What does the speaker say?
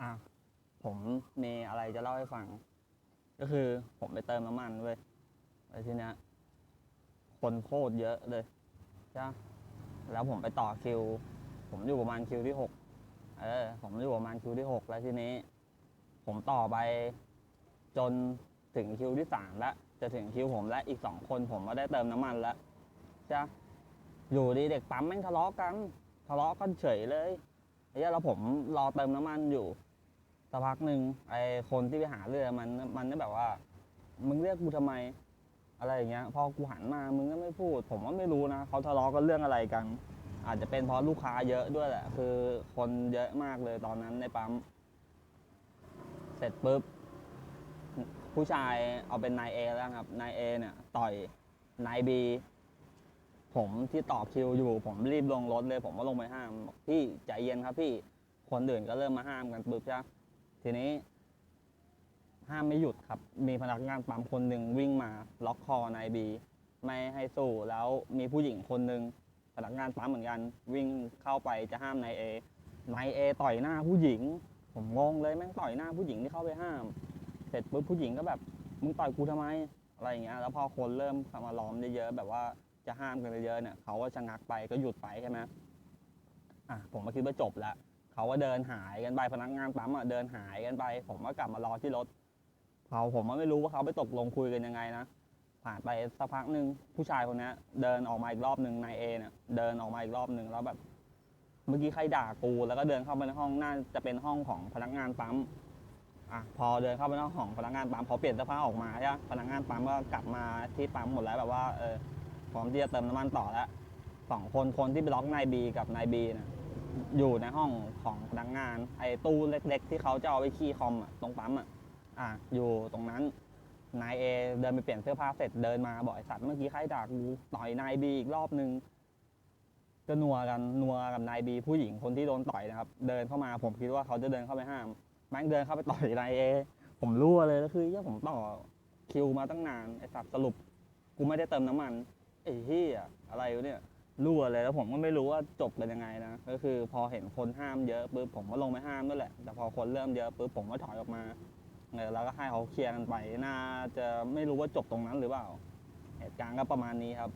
อะผมมีอะไรจะเล่าให้ฟัง ก็คือผมไปเติมน้ำมันเว้ยไปทีเนี้ยคนโคตรเยอะเลยใช่แล้วผมไปต่อคิว ผมอยู่ประมาณคิวที่หกเออ ผมอยู่ประมาณคิวที่หกแล้วทีนี้ ผมต่อไปจนถึงคิวที่สามแล้วจะถึงคิวผมและอีกสองคนผมก็ได้เติมน้ำมันแล้วใช่อยู่ดีเด็กปั๊มแม่งทะเลาะกัน ทะเลาะกันเฉยเลยไอ้เหี้ยแล้วผมรอเติมน้ำมันอยู่ สักพักหนึ่งไอ้คนที่ไปหาเรือมันมันก็แบบว่า มึงเรียกกูทำไม อะไรอย่างเงี้ย พอกูหันมามึงก็ไม่พูด ผมว่าไม่รู้นะเขาทะเลาะกันเรื่องอะไรกัน อาจจะเป็นเพราะลูกค้าเยอะด้วยแหละ คือคนเยอะมากเลยตอนนั้นในปั๊ม เสร็จปุ๊บผู้ชายเอาเป็นนายเอแล้วครับนายเอเนี่ย ต่อยนายบีผมที่ต่อคิวอยู่ ผมรีบลงรถเลย ผมก็ลงไปห้ามพี่ใจเย็นครับพี่คนอื่นก็เริ่มมาห้ามกันปุ๊บใช่ปะ ทีนี้ ห้ามไม่หยุดครับ มีพนักงานปั๊มคนหนึ่งวิ่งมาล็อกคอนายบี ไม่ให้สู้แล้วมีผู้หญิงคนหนึ่งพนักงานปั๊มเหมือนกัน วิ่งเข้าไปจะห้ามนายเอนายเอต่อยหน้าผู้หญิง ผมงงเลยแม่งต่อยหน้าผู้หญิงที่เข้าไปห้าม เสร็จปุ๊บผู้หญิงก็แบบมึงต่อยกูทำไมอะไรอย่างเงี้ยแล้วพอคนเริ่มเข้ามาล้อมเยอะๆแบบว่าจะห้ามกันเยอะๆเนี่ยเขาก็ชะงักไปก็หยุดไปใช่ไหมอะผมก็คิดว่าจบแล้ว เขาก็เดินหายกันไปพนักงานปั๊มอะเดินหายกันไป ผมก็กลับมารอที่รถเขาผมก็ไม่รู้ว่าเขาไปตกลงคุยกันยังไงนะผ่านไปสักพักหนึ่งผู้ชายคนนี้เดินออกมาอีกรอบหนึ่งนายเอเนี่ยเดินออกมาอีกรอบหนึ่งแล้วแบบ เมื่อกี้ใครด่ากู แล้วก็เดินเข้าไปในห้องน่าจะเป็นห้องของพนักงานปั๊มอะพอเดินเข้าไปในห้องของพนักงานปั๊มพอเปลี่ยนเสื้อผ้าออกมาใช่ปะพนักงานปั๊มก็กลับมาที่ปั๊มหมดแล้วแบบว่าเออพร้อมที่จะเติมน้ำมันต่อแล้วสองคนคนที่ไปล็อกนายบีกับนายบีเนะ อยู่ในห้องของพนักงาน ไอ้ตู้เล็กๆ ที่เขาจะเอาไปคีย์คอมอะตรงปั๊มอะอะอยู่ตรงนั้นนายเอเดินไปเปลี่ยนเสื้อผ้าเสร็จเดินมาบอกไอ้สัตว์เมื่อกี้ใครด่ากูต่อยนายบีอีกรอบนึงก็นัวกันนัวกับนายบีผู้หญิงคนที่โดนต่อยนะครับ เดินเข้ามาผมคิดว่าเขาจะเดินเข้าไปห้ามแม่งเดินเข้าไปต่อยนายเอผมรั่วเลยแล้วคือเหี้ยผมต่อคิวมาตั้งนานไอ้สัตว์สรุป กูไม่ได้เติมน้ำมันไอ้เหี้ยอะไรวะเนี่ย รั่วเลยแล้วผมก็ไม่รู้ว่าจบเป็นยังไงนะก็คือพอเห็นคนห้ามเยอะปุ๊บผมก็ลงไปห้ามด้วยแหละ แต่พอคนเริ่มเยอะปุ๊บผมก็ถอยออกมาแล้วก็ให้เขาเคลียร์กันไปน่าจะไม่รู้ว่าจบตรงนั้นหรือเปล่า เหตุการณ์ก็ประมาณนี้ครับ